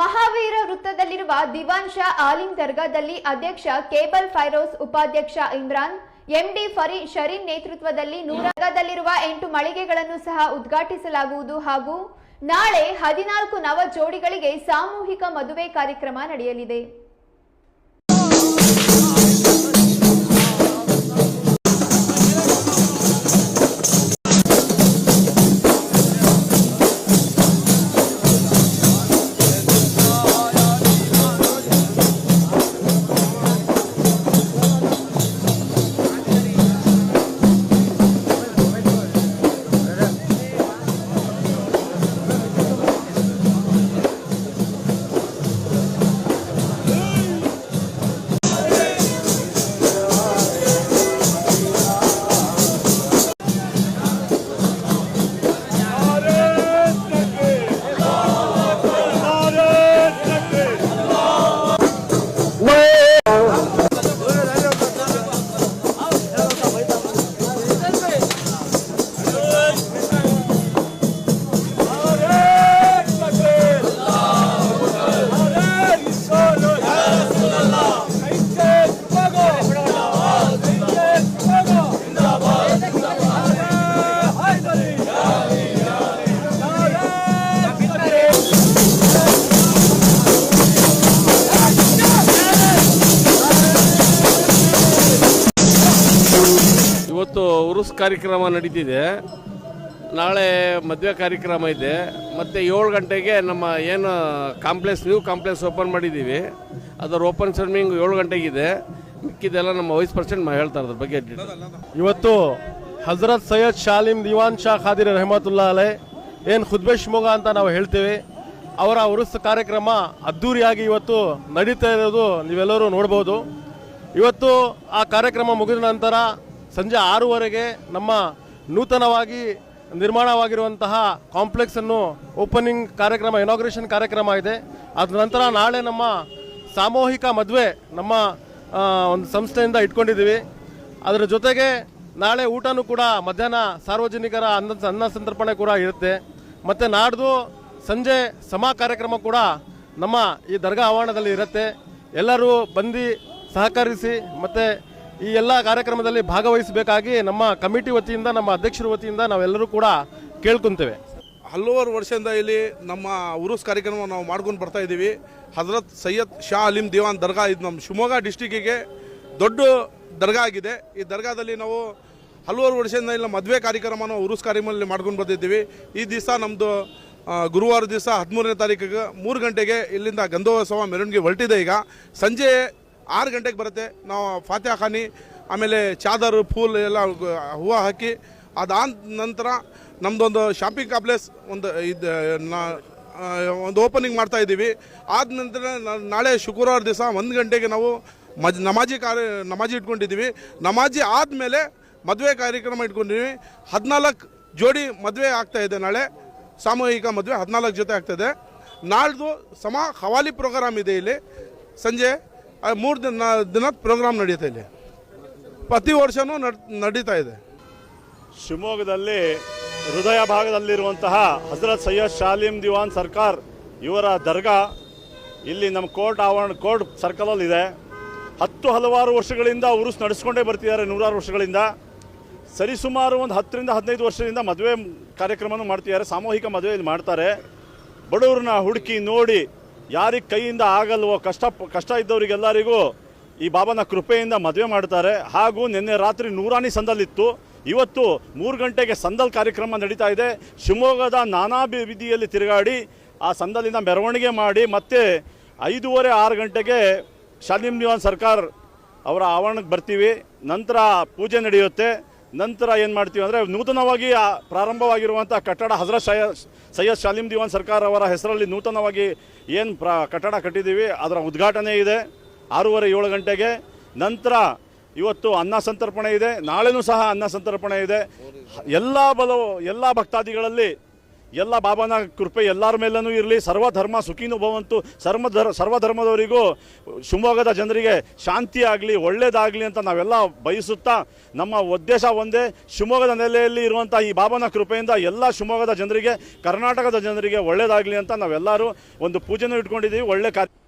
ಮಹಾವೀರ ವೃತ್ತದಲ್ಲಿರುವ ದಿವಾನ್ ಶಾ ಆಲಿಂ ದರ್ಗಾದಲ್ಲಿ ಅಧ್ಯಕ್ಷ ಕೇಬಲ್ ಫೈರೋಸ್ ಉಪಾಧ್ಯಕ್ಷ ಇಮ್ರಾನ್ ಎಂಡಿ ಫರಿ ಶರೀನ್ ನೇತೃತ್ವದಲ್ಲಿ ನೂರಾಗದಲ್ಲಿರುವ ಎಂಟು ಮಳಿಗೆಗಳನ್ನು ಸಹ ಉದ್ಘಾಟಿಸಲಾಗುವುದು ಹಾಗೂ ನಾಳೆ ಹದಿನಾಲ್ಕು ನವ ಜೋಡಿಗಳಿಗೆ ಸಾಮೂಹಿಕ ಮದುವೆ ಕಾರ್ಯಕ್ರಮ ನಡೆಯಲಿದೆ. ಉರುಸ್ ಕಾರ್ಯಕ್ರಮ ನಡೀತಿದೆ. ನಾಳೆ ಮದುವೆ ಕಾರ್ಯಕ್ರಮ ಇದೆ. ಮತ್ತು ಏಳು ಗಂಟೆಗೆ ನಮ್ಮ ಏನು ಕಾಂಪ್ಲೆಕ್ಸ್ ನ್ಯೂ ಕಾಂಪ್ಲೆಕ್ಸ್ ಓಪನ್ ಮಾಡಿದ್ದೀವಿ. ಅದರ ಓಪನ್ ಸರ್ಮಿಂಗ್ ಏಳು ಗಂಟೆಗಿದೆ. ಮಿಕ್ಕಿದೆಲ್ಲ ನಮ್ಮ ವೈಸ್ ಪರ್ಸೆಂಟ್ ಹೇಳ್ತಾರೆ ಅದ್ರ ಬಗ್ಗೆ ಇವತ್ತು ಹಜರತ್ ಸೈಯದ್ ಶಾಲಿಮ್ ದಿವಾನ್ ಶಾ ಖಾದಿರ್ ರಹಮತುಲ್ಲಾ ಅಲೆ ಏನು ಖುದ್ಬೆ ಶಿವಮೊಗ್ಗ ಅಂತ ನಾವು ಹೇಳ್ತೀವಿ. ಅವರ ಉರುಸ್ ಕಾರ್ಯಕ್ರಮ ಅದ್ಧೂರಿಯಾಗಿ ಇವತ್ತು ನಡೀತಾ ಇರೋದು ನೀವೆಲ್ಲರೂ ನೋಡ್ಬೋದು. ಇವತ್ತು ಆ ಕಾರ್ಯಕ್ರಮ ಮುಗಿದ ನಂತರ ಸಂಜೆ ಆರೂವರೆಗೆ ನಮ್ಮ ನೂತನವಾಗಿ ನಿರ್ಮಾಣವಾಗಿರುವಂತಹ ಕಾಂಪ್ಲೆಕ್ಸನ್ನು ಓಪನಿಂಗ್ ಕಾರ್ಯಕ್ರಮ ಇನಾಗ್ರೇಷನ್ ಕಾರ್ಯಕ್ರಮ ಇದೆ. ಅದ ನಂತರ ನಾಳೆ ನಮ್ಮ ಸಾಮೂಹಿಕ ಮದುವೆ ನಮ್ಮ ಒಂದು ಸಂಸ್ಥೆಯಿಂದ ಇಟ್ಕೊಂಡಿದ್ದೀವಿ. ಅದರ ಜೊತೆಗೆ ನಾಳೆ ಊಟನೂ ಕೂಡ ಮಧ್ಯಾಹ್ನ ಸಾರ್ವಜನಿಕರ ಅನ್ನ ಅನ್ನ ಸಂತರ್ಪಣೆ ಕೂಡ ಇರುತ್ತೆ. ಮತ್ತು ನಾಡ್ದು ಸಂಜೆ ಸಮಾ ಕಾರ್ಯಕ್ರಮ ಕೂಡ ನಮ್ಮ ಈ ದರ್ಗಾ ಆವರಣದಲ್ಲಿ ಇರುತ್ತೆ. ಎಲ್ಲರೂ ಬಂದು ಸಹಕರಿಸಿ ಮತ್ತು ಈ ಎಲ್ಲ ಕಾರ್ಯಕ್ರಮದಲ್ಲಿ ಭಾಗವಹಿಸಬೇಕಾಗಿ ನಮ್ಮ ಕಮಿಟಿ ವತಿಯಿಂದ, ನಮ್ಮ ಅಧ್ಯಕ್ಷರ ವತಿಯಿಂದ ನಾವೆಲ್ಲರೂ ಕೂಡ ಕೇಳ್ಕೊತೇವೆ. ಹಲವಾರು ವರ್ಷದಿಂದ ಇಲ್ಲಿ ನಮ್ಮ ಉರುಸ್ ಕಾರ್ಯಕ್ರಮ ನಾವು ಮಾಡ್ಕೊಂಡು ಬರ್ತಾ ಇದ್ದೀವಿ. ಹಜರತ್ ಸೈಯದ್ ಶಾ ಅಲಿಂ ದಿವಾನ್ ದರ್ಗಾ, ಇದು ನಮ್ಮ ಶಿವಮೊಗ್ಗ ಡಿಸ್ಟಿಕ್ಕಿಗೆ ದೊಡ್ಡ ದರ್ಗಾ ಆಗಿದೆ. ಈ ದರ್ಗಾದಲ್ಲಿ ನಾವು ಹಲವಾರು ವರ್ಷದಿಂದ ಇಲ್ಲಿ ಮದುವೆ ಕಾರ್ಯಕ್ರಮನ ಉರುಸ್ ಕಾರ್ಯಕ್ರಮದಲ್ಲಿ ಮಾಡ್ಕೊಂಡು ಬರ್ತಿದ್ದೀವಿ. ಈ ದಿವಸ ನಮ್ಮದು ಗುರುವಾರ ದಿವಸ ಹದಿಮೂರನೇ ತಾರೀಕಿಗೆ ಮೂರು ಗಂಟೆಗೆ ಇಲ್ಲಿಂದ ಗಂಧೋತ್ಸವ ಮೆರವಣಿಗೆ ಹೊರಟಿದೆ ಈಗ. ಸಂಜೆ ಆರು ಗಂಟೆಗೆ ಬರುತ್ತೆ. ನಾವು ಫಾತ್ಯಾ ಖಾನಿ, ಆಮೇಲೆ ಚಾದರು ಫೂಲ್ ಎಲ್ಲ ಹೂವು ಹಾಕಿ, ಅದಾದ ನಂತರ ನಮ್ಮದೊಂದು ಶಾಪಿಂಗ್ ಕಾಂಪ್ಲೆಕ್ಸ್ ಒಂದು ಇದು ಒಂದು ಓಪನಿಂಗ್ ಮಾಡ್ತಾ ಇದ್ದೀವಿ. ಆದ ನಂತರ ನಾಳೆ ಶುಕ್ರವಾರ ದಿವಸ ಒಂದು ಗಂಟೆಗೆ ನಾವು ಮಜ್, ನಮಾಜಿ ಕಾರ್ಯ, ನಮಾಜಿ ಇಟ್ಕೊಂಡಿದ್ದೀವಿ. ನಮಾಜಿ ಆದಮೇಲೆ ಮದುವೆ ಕಾರ್ಯಕ್ರಮ ಇಟ್ಕೊಂಡಿದ್ದೀವಿ. ಹದಿನಾಲ್ಕು ಜೋಡಿ ಮದುವೆ ಆಗ್ತಾ ಇದೆ ನಾಳೆ. ಸಾಮೂಹಿಕ ಮದುವೆ ಹದಿನಾಲ್ಕು ಜೊತೆ ಆಗ್ತದೆ ನಾಳ್ದು ಸಮ ಹವಾಲಿ ಪ್ರೋಗ್ರಾಮ್ ಇದೆ ಇಲ್ಲಿ. ಸಂಜೆ ಮೂರು ದಿನ ದಿನದ ಪ್ರೋಗ್ರಾಮ್ ನಡೆಯುತ್ತೆ ಇಲ್ಲಿ. ಪ್ರತಿ ವರ್ಷವೂ ನಡ್- ನಡೀತಾ ಇದೆ. ಶಿವಮೊಗ್ಗದಲ್ಲಿ ಹೃದಯ ಭಾಗದಲ್ಲಿರುವಂತಹ ಹಜರತ್ ಸೈಯದ್ ಶಾಲಿಮ್ ದಿವಾನ್ ಸರ್ಕಾರ್ ಇವರ ದರ್ಗಾ ಇಲ್ಲಿ ನಮ್ಮ ಕೋರ್ಟ್ ಆವರಣ, ಕೋರ್ಟ್ ಸರ್ಕಲಲ್ಲಿ ಇದೆ. ಹತ್ತು ಹಲವಾರು ವರ್ಷಗಳಿಂದ ಉರುಸ್ ನಡೆಸ್ಕೊಂಡೇ ಬರ್ತಿದ್ದಾರೆ, ನೂರಾರು ವರ್ಷಗಳಿಂದ. ಸರಿಸುಮಾರು ಒಂದು ಹತ್ತರಿಂದ ಹದಿನೈದು ವರ್ಷದಿಂದ ಮದುವೆ ಕಾರ್ಯಕ್ರಮನೂ ಮಾಡ್ತಿದ್ದಾರೆ, ಸಾಮೂಹಿಕ ಮದುವೆ ಇಲ್ಲಿ ಮಾಡ್ತಾರೆ. ಬಡವ್ರನ್ನ ಹುಡುಕಿ ನೋಡಿ ಯಾರಿಗೆ ಕೈಯಿಂದ ಆಗಲ್ವೋ, ಕಷ್ಟ ಕಷ್ಟ ಇದ್ದವರಿಗೆಲ್ಲರಿಗೂ ಈ ಬಾಬನ ಕೃಪೆಯಿಂದ ಮದುವೆ ಮಾಡ್ತಾರೆ. ಹಾಗೂ ನಿನ್ನೆ ರಾತ್ರಿ ನೂರಾನಿ ಸಂದಲ್ಲಿತ್ತು. ಇವತ್ತು ಮೂರು ಗಂಟೆಗೆ ಸಂದಲ್ ಕಾರ್ಯಕ್ರಮ ನಡೀತಾ ಇದೆ. ಶಿವಮೊಗ್ಗದ ನಾನಾ ತಿರುಗಾಡಿ ಆ ಸಂದಲಿಂದ ಮೆರವಣಿಗೆ ಮಾಡಿ ಮತ್ತೆ ಐದೂವರೆ, ಆರು ಗಂಟೆಗೆ ಶಾಲಿಂ ನಿವಾನ್ ಸರ್ಕಾರ್ ಅವರ ಆವರಣಕ್ಕೆ ಬರ್ತೀವಿ. ನಂತರ ಪೂಜೆ ನಡೆಯುತ್ತೆ. ನಂತರ ಏನು ಮಾಡ್ತೀವಿ ಅಂದರೆ ನೂತನವಾಗಿ ಪ್ರಾರಂಭವಾಗಿರುವಂಥ ಕಟ್ಟಡ ಹಜರತ್ ಸಯ ಸೈಯದ್ ಶಾಲಿಂ ದಿವಾನ್ ಸರ್ಕಾರ ಅವರ ಹೆಸರಲ್ಲಿ ನೂತನವಾಗಿ ಏನು ಪ್ರ, ಕಟ್ಟಡ ಕಟ್ಟಿದ್ದೀವಿ ಅದರ ಉದ್ಘಾಟನೆ ಇದೆ ಆರೂವರೆ ಏಳು ಗಂಟೆಗೆ. ನಂತರ ಇವತ್ತು ಅನ್ನ ಸಂತರ್ಪಣೆ ಇದೆ, ನಾಳೆನೂ ಸಹ ಅನ್ನ ಸಂತರ್ಪಣೆ ಇದೆ. ಎಲ್ಲ ಬಲ, ಎಲ್ಲ ಭಕ್ತಾದಿಗಳಲ್ಲಿ ಎಲ್ಲ ಬಾಬಾನ ಕೃಪೆ ಎಲ್ಲರ ಮೇಲೂ ಇರಲಿ. ಸರ್ವಧರ್ಮ ಸುಖೀನು ಭವಂತು. ಸರ್ವ ಧರ್, ಸರ್ವಧರ್ಮದವರಿಗೂ ಶಿವಮೊಗ್ಗದ ಜನರಿಗೆ ಶಾಂತಿ ಆಗಲಿ, ಒಳ್ಳೇದಾಗಲಿ ಅಂತ ನಾವೆಲ್ಲ ಬಯಸುತ್ತಾ ನಮ್ಮ ಉದ್ದೇಶ ಒಂದೇ. ಶಿವಮೊಗ್ಗದ ನೆಲೆಯಲ್ಲಿ ಇರುವಂಥ ಈ ಬಾಬಾನ ಕೃಪೆಯಿಂದ ಎಲ್ಲ ಶಿವಮೊಗ್ಗದ ಜನರಿಗೆ, ಕರ್ನಾಟಕದ ಜನರಿಗೆ ಒಳ್ಳೆಯದಾಗಲಿ ಅಂತ ನಾವೆಲ್ಲರೂ ಒಂದು ಪೂಜೆನೂ ಇಟ್ಕೊಂಡಿದ್ದೀವಿ. ಒಳ್ಳೆ ಕಾರ್ಯ